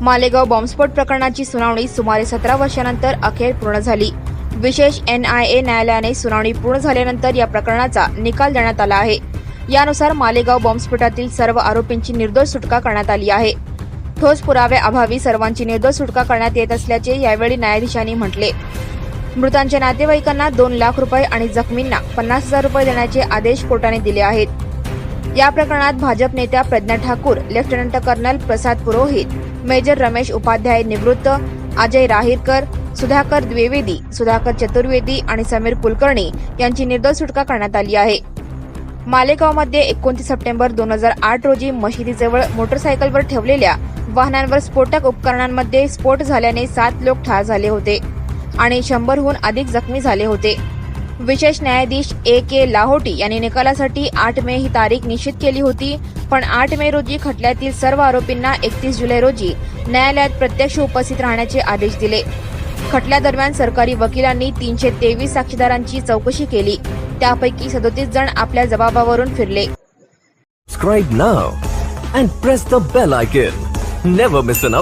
मालेगाव बॉम्बस्फोट प्रकरणाची सुनावणी सुमारे सतरा वर्षानंतर अखेर पूर्ण झाली. विशेष एनआयए न्यायालयाने सुनावणी पूर्ण झाल्यानंतर या प्रकरणाचा निकाल देण्यात आला आहे. यानुसार मालेगाव बॉम्बस्फोटातील सर्व आरोपींची निर्दोष सुटका करण्यात आली आहे. ठोस पुराव्याअभावी सर्वांची निर्दोष सुटका करण्यात येत असल्याचे यावेळी न्यायाधीशांनी म्हटले. मृतांच्या नातेवाईकांना दोन लाख रुपये आणि जखमींना पन्नास हजार रुपये देण्याचे आदेश कोर्टाने दिले आहेत. या प्रकरणात भाजप नेत्या Pragya Thakur lieutenant colonel Prasad Purohit major Ramesh Upadhyay निवृत्त अजय राहीरकर सुधाकर द्विवेदी सुधाकर चतुर्वेदी आणि समीर कुलकर्णी यांची निर्दोष सुटका करण्यात आली आहे. मालेगावमध्ये एकोणतीस सप्टेंबर दोन हजार आठ रोजी मशिदीजवळ मोटरसायकलवर ठेवलेल्या वाहनांवर स्फोटक उपकरणांमध्ये स्फोट झाल्याने सात लोक ठार झाले होते. आणि शंभरहून अधिक जखमी झाले होते विशेष न्यायाधीश ए के लाहोटी यांनी निकालासाठी आठ मे ही तारीख निश्चित केली होती पण आठ मे रोजी खटल्यातील सर्व आरोपींना एकतीस जुलै रोजी न्यायालयात प्रत्यक्ष उपस्थित राहण्याचे आदेश दिले खटल्यादरम्यान सरकारी वकिलांनी तीनशे तेवीस साक्षीदारांची चौकशी केली त्यापैकी सदोतीस जण आपल्या जबाबावरून फिरले Subscribe now and press the bell icon. Never miss an update.